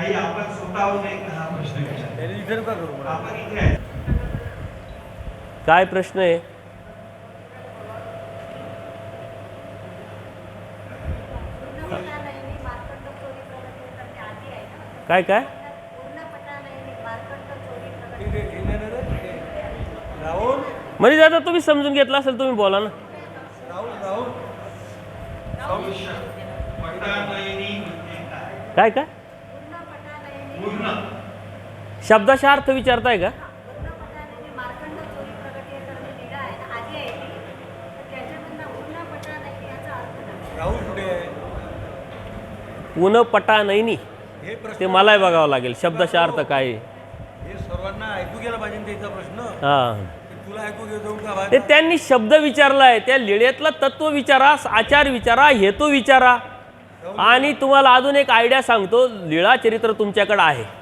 काही आपण स्वतःहून एक हा प्रश्न आपण इथे आहे काय प्रश्न आहे पूर्णपटाने मार्कंड चोरी प्रगती करणे आधी आहे? ना काय? काय म्हणजे आता तुम्ही समजून घेतलं असेल तुम्ही बोला ना. राहुल राहुल? पटानयनी म्हणजे काय काय? काय? राहुल कुठे आहे पुन पटा नैनी हे ते मलाही बघावं लागेल. शब्दाचा अर्थ काय. हे सर्वांना ऐकू गेला पाहिजे ना त्याचा प्रश्न. हा. ते का? त्यांनी शब्द विचारलाय. त्या लिळेतला तत्व विचारा आचार विचारा हेतू विचारा. आणि तुम्हाला अजून एक आयडिया सांगतो. लिळा चरित्र तुमच्याकडे आहे.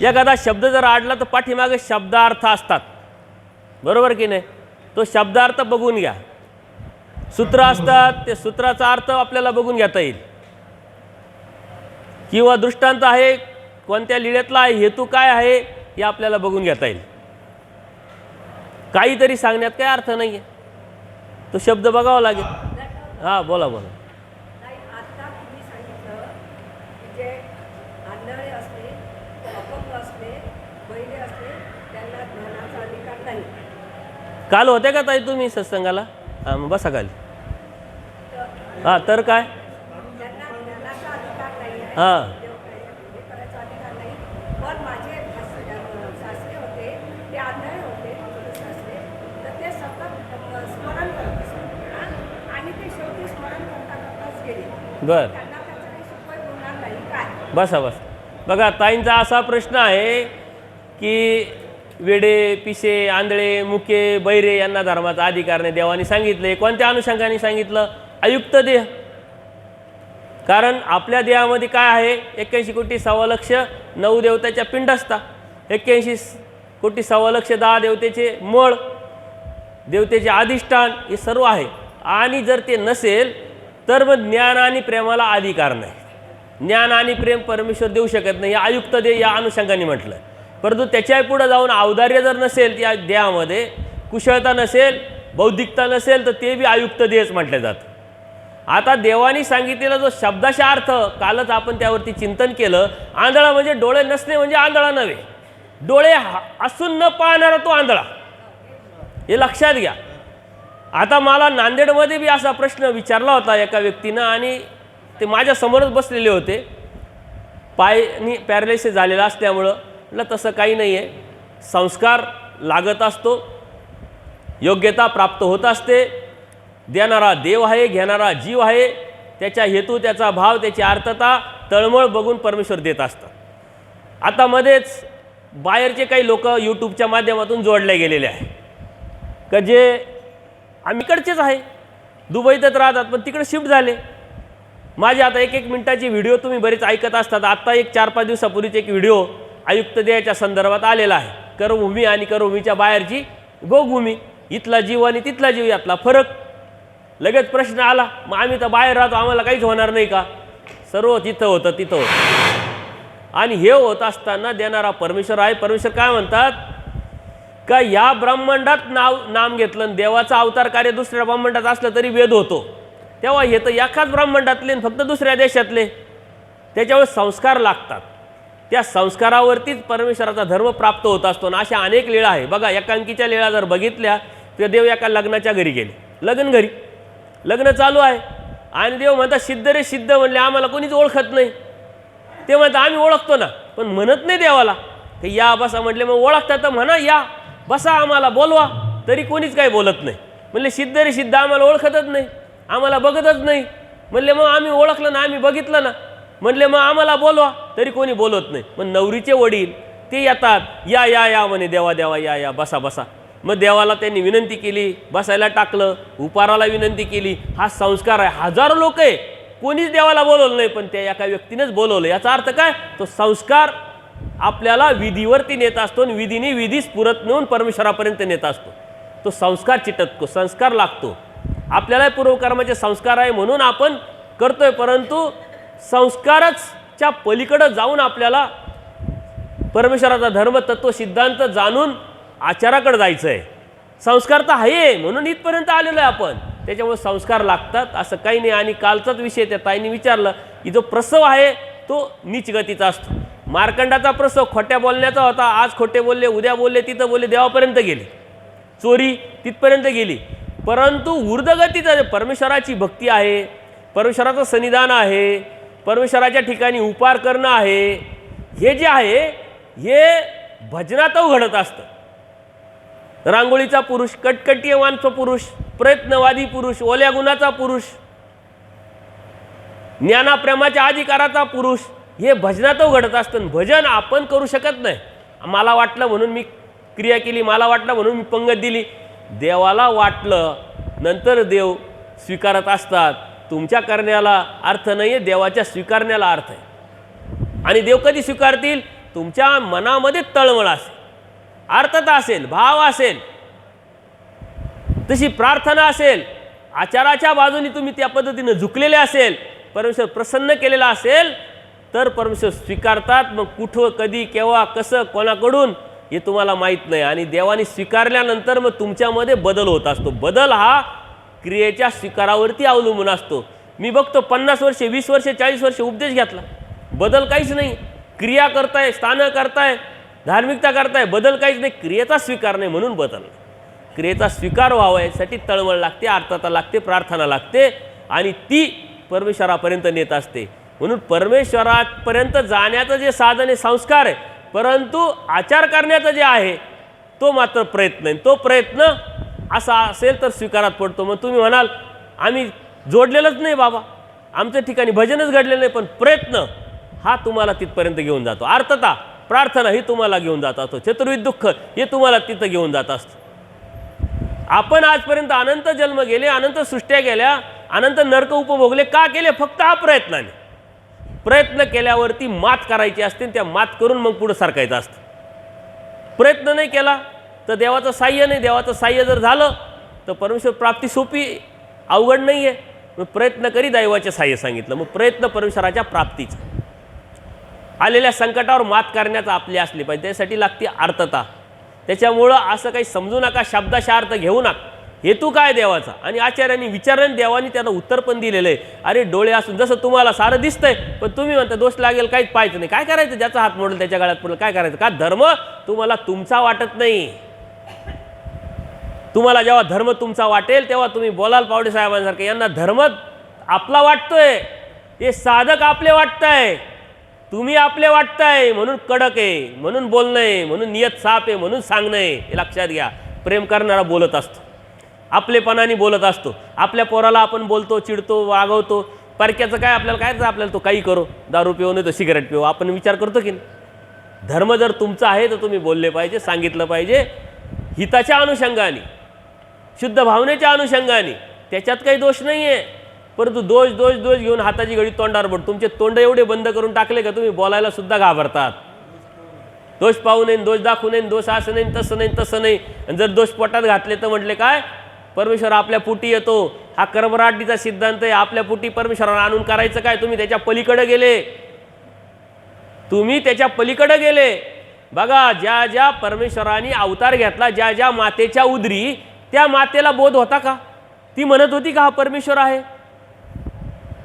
एखादा शब्द जर आडला तर पाठीमागे शब्दार्थ असतात. बरोबर की नाही? तो शब्दार्थ बघून घ्या. सूत्र असतात ते सूत्राचा अर्थ आपल्याला बघून घेता येईल. किंवा दृष्टांत आहे कोणत्या लिळ्यातला आहे हेतू काय आहे हे आपल्याला बघून घेता येईल. काहीतरी सांगण्यात काही अर्थ नाही आहे तो शब्द बघावा लागेल. हां बोला बोला नाही आता तुम्ही सांगितलं की जे आंधळे असले अपंग असले बैले असले त्यांना ज्ञानाचा अधिकार नाही काल होते का ताई तुम्ही सत्संगाला? हां मग बसा खाली. हां तर काय? हां. बर. बसा बस. बघा ताईंचा असा प्रश्न आहे की वेडे पिसे आंधळे मुके बैरे यांना धर्माचा अधिकार नाही. देवाने सांगितले. कोणत्या अनुषंगाने सांगितलं? आयुक्त देह. कारण आपल्या देहामध्ये काय आहे? एक्क्याऐंशी कोटी सव्वा लक्ष नऊ देवताच्या पिंड असता. एक्क्याऐंशी कोटी सव्वा लक्ष दहा देवतेचे मळ देवतेचे अधिष्ठान हे सर्व आहे. आणि जर ते नसेल तर मग ज्ञान आणि प्रेमाला अधिकार नाही. ज्ञान आणि प्रेम परमेश्वर देऊ शकत नाही. हे आयुक्त दे या अनुषंगाने म्हटलं. परंतु त्याच्याही पुढं जाऊन औदार्य जर नसेल त्या देहामध्ये कुशळता नसेल बौद्धिकता नसेल तर ते बी आयुक्त देहच म्हटले जातं. आता देवानी सांगितलेला जो शब्दाचा अर्थ कालच आपण त्यावरती चिंतन केलं आंधळा म्हणजे डोळे नसणे म्हणजे आंधळा नव्हे. डोळे हा- असून न पाहणारा तो आंधळा. हे लक्षात घ्या. आता मला नांदेडमध्ये बी असा प्रश्न विचारला होता एका व्यक्तीनं आणि ते माझ्यासमोरच बसलेले होते. पायनी पॅरालिसिस झालेला असल्यामुळं म्हटलं तसं काही नाही आहे संस्कार लागत असतो योग्यता प्राप्त होत असते. देणारा देव आहे घेणारा जीव आहे. त्याच्या हेतू त्याचा भाव त्याची अर्थता तळमळ बघून परमेश्वर देत असतात. आता मध्येच बाहेरचे काही लोक यूट्यूबच्या माध्यमातून जोडले गेलेले आहे. का जे आम्ही इकडचेच आहे. दुबईतच राहतात पण तिकडे शिफ्ट झाले. माझे आता एक एक मिनटाचे व्हिडिओ तुम्ही बरेच ऐकत असतात. आत्ता एक चार पाच दिवसापूर्वीचे एक व्हिडिओ आयुक्त देयाच्या संदर्भात आलेला आहे. करभूमी आणि करभूमीच्या बाहेरची गोभूमी इथला जीव आणि तिथला जीव यातला फरक. लगेच प्रश्न आला मग आम्ही तर बाहेर राहतो आम्हाला काहीच होणार नाही का? सर्व तिथं होतं तिथं होतं. आणि हे होत असताना देणारा परमेश्वर आहे. परमेश्वर काय म्हणतात? का या ब्रह्मांडात नाव नाम घेतलं आणि देवाचा अवतार कार्य दुसऱ्या ब्रह्मांडात असलं तरी वेद होतो. तेव्हा हे तर एकाच ब्रह्मांडातले आणि फक्त दुसऱ्या देशातले. त्याच्यावर संस्कार लागतात. त्या संस्कारावरतीच परमेश्वराचा धर्म प्राप्त होत असतो आणि अशा अनेक लीळा आहे. बघा एकांकीच्या लीळा जर बघितल्या तर देव एका लग्नाच्या घरी गेले. लग्न घरी. लग्न चालू आहे. आणि देव म्हणतात सिद्ध रे सिद्ध म्हणले आम्हाला कोणीच ओळखत नाही. ते म्हणतात आम्ही ओळखतो ना. पण म्हणत नाही देवाला. की या बसा म्हटले मग ओळखता तर म्हणा या. बसा आम्हाला बोलवा. तरी कोणीच काही बोलत नाही. म्हणले सिद्ध रे सिद्ध आम्हाला ओळखतच नाही. आम्हाला बघतच नाही. म्हणले मग आम्ही ओळखलं ना आम्ही बघितलं ना. म्हणले मग आम्हाला बोलवा. तरी कोणी बोलत नाही. मग नवरीचे वडील ते येतात या या या म्हणे देवा देवा या या बसा बसा. मग देवाला त्यांनी विनंती केली बसायला टाकलं उपाराला विनंती केली. हा संस्कार आहे. हजारो लोक आहे. कोणीच देवाला बोलवलं नाही पण त्या एका व्यक्तीनेच बोलवलं. याचा अर्थ काय? तो संस्कार आपल्याला विधीवरती नेत असतो आणि विधीने विधीच पुरत नेऊन परमेश्वरापर्यंत नेत असतो. तो संस्कार चिटकतो संस्कार लागतो. आपल्याला पूर्वकर्माचे संस्कार आहे म्हणून आपण करतोय परंतु संस्कारच पलीकडं जाऊन आपल्याला परमेश्वराचा धर्म तत्व सिद्धांत जाणून आचाराकडे जायचं आहे संस्कार तर आहे म्हणून इथपर्यंत आलेलो आहे आपण. त्याच्यामुळे संस्कार लागतात असं काही नाही. आणि कालचाच विषय त्या ताईने विचारलं की जो प्रसव आहे तो नीच गतीचा असतो. मार्कंडाचा प्रसव खोट्या बोलण्याचा होता. आज खोटे बोलले उद्या बोलले तिथं बोलले देवापर्यंत गेले. चोरी तिथपर्यंत गेली. परंतु ऊर्धगतीचा परमेश्वराची भक्ती आहे परमेश्वराचं सन्निधान आहे परमेश्वराच्या ठिकाणी उपार करणं आहे हे जे आहे हे भजनातच घडत असतं. रांगोळीचा पुरुष कटकटीयवानचा पुरुष प्रयत्नवादी पुरुष ओल्या गुणाचा पुरुष ज्ञानाप्रेमाच्या अधिकाराचा पुरुष हे भजनात घडत असतं. आणि भजन आपण करू शकत नाही. मला वाटलं म्हणून मी क्रिया केली मला वाटलं म्हणून मी पंगत दिली. देवाला वाटलं नंतर देव स्वीकारत असतात. तुमच्या करण्याला अर्थ नाही आहे देवाच्या स्वीकारण्याला अर्थ आहे. आणि देव कधी स्वीकारतील? तुमच्या मनामध्ये तळमळ असेल अर्थता असेल भाव असेल तशी प्रार्थना असेल आचाराच्या बाजूने तुम्ही त्या पद्धतीनं झुकलेले असेल परमेश्वर प्रसन्न केलेला असेल तर परमेश्वर स्वीकारतात. मग कुठं कधी केव्हा कसं कोणाकडून हे तुम्हाला माहीत नाही. आणि देवाने स्वीकारल्यानंतर मग तुमच्यामध्ये बदल होत असतो. बदल हा क्रियेच्या स्वीकारावरती अवलंबून असतो. मी बघतो पन्नास वर्षे वीस वर्षे चाळीस वर्षे उपदेश घेतला. बदल काहीच नाही. क्रिया करताय स्थानं करताय धार्मिकता करताय बदल काहीच नाही. क्रियेचा स्वीकार नाही म्हणून बदल. क्रियेचा स्वीकार व्हावा यासाठी तळमळ लागते आर्थता लागते प्रार्थना लागते आणि ती परमेश्वरापर्यंत नेत असते. म्हणून परमेश्वरापर्यंत जाण्याचं जे साधन आहे संस्कार आहे परंतु आचार करण्याचं जे आहे तो मात्र प्रयत्न आहे. तो प्रयत्न असा असेल तर स्वीकारात पडतो. मग तुम्ही म्हणाल आम्ही जोडलेलंच नाही बाबा. आमच्या ठिकाणी भजनच घडलेलं नाही पण प्रयत्न हा तुम्हाला तिथपर्यंत घेऊन जातो. अर्थता प्रार्थना ही तुम्हाला घेऊन जात असतो. चतुर्विध दुःख हे तुम्हाला तिथं घेऊन जात असतं. आपण आजपर्यंत अनंत जन्म गेले अनंत सृष्ट्या गेल्या अनंत नरक उपभोगले का केले? फक्त हा प्रयत्नाने. प्रयत्न केल्यावरती मात करायची असते त्या मात करून मग पुढं सारखायचं असतं. प्रयत्न नाही केला तर देवाचं साह्य नाही. देवाचं साह्य जर झालं तर परमेश्वर प्राप्ती सोपी अवघड नाही आहे मग प्रयत्न करी दैवाचे साह्य सांगितलं. मग प्रयत्न परमेश्वराच्या प्राप्तीचा. आलेल्या संकटावर मात करण्याचा आपली असली पाहिजे. त्यासाठी लागते अर्थता त्याच्यामुळं असं काही समजू नका शब्दाशा अर्थ घेऊ नका. हेतू काय देवाचा? आणि आचार्यांनी विचारल्याने देवाने त्यांना उत्तर पण दिलेलं आहे. अरे डोळे असून जसं तुम्हाला सारं दिसतंय पण तुम्ही म्हणता दोष लागेल काहीच पाहायचं नाही. काय करायचं? ज्याचा हात मोडेल त्याच्या गळ्यात पडलं काय करायचं? का धर्म तुम्हाला तुमचा वाटत नाही? तुम्हाला जेव्हा धर्म तुमचा वाटेल तेव्हा तुम्ही बोलाल पावडे साहेबांसारखे. यांना धर्म आपला वाटतोय. हे साधक आपले वाटतंय. तुम्ही आपले वाटताय. म्हणून कडक आहे म्हणून बोलणं आहे म्हणून नियत साप आहे म्हणून सांगणं आहे. हे लक्षात घ्या. प्रेम करणारा बोलत असतो. आपलेपणाने बोलत असतो. आपल्या पोराला आपण बोलतो चिडतो वागवतो. परक्याचं काय आपल्याला काय आपल्याला तो काही करो. दारू पिऊ नाही तर सिगरेट पिऊ. आपण विचार करतो की धर्म जर तुमचा आहे तर तुम्ही बोलले पाहिजे सांगितलं पाहिजे. हिताच्या अनुषंगाने शुद्ध भावनेच्या अनुषंगाने त्याच्यात काही दोष नाही आहे परंतु दोष दोष दोष घेऊन हाताची घडी तोंडावर पड. तुमचे तोंड एवढे बंद करून टाकले का तुम्ही? बोलायला सुद्धा घाबरतात. दोष पाहू नये दोष दाखवू नये दोष असं नाही तसं नाही तसं नाही. आणि जर दोष पोटात घातले तर म्हटले काय? परमेश्वर आपल्या पुटी येतो. हा कर्मराटीचा सिद्धांत आहे. आपल्या पुटी परमेश्वराला आणून करायचं काय? तुम्ही त्याच्या पलीकडे गेले. तुम्ही त्याच्या पलीकडे गेले. बघा ज्या ज्या परमेश्वराने अवतार घेतला ज्या ज्या मातेच्या उदरी त्या मातेला बोध होता का? ती म्हणत होती का हा परमेश्वर आहे?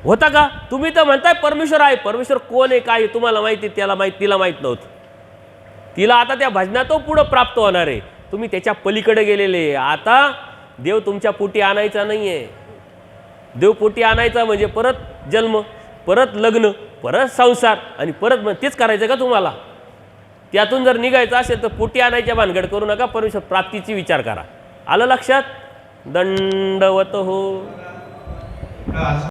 होता का? तुम्ही तर म्हणताय परमेश्वर आहे. परमेश्वर कोण आहे काय आहे तुम्हाला माहिती त्याला माहीत तिला माहीत नव्हतं. तिला आता त्या भजनातो पुढं प्राप्त होणार आहे. तुम्ही त्याच्या पलीकडे गेलेले आता देव तुमच्या पोटी आणायचा नाही आहे देव पोटी आणायचा म्हणजे परत जन्म परत लग्न परत संसार आणि परत मग तेच करायचं का तुम्हाला? त्यातून जर निघायचं असेल तर पोटी आणायच्या भानगड करू नका परमेश्वर प्राप्तीची विचार करा. आलं लक्षात? दंडवत हो.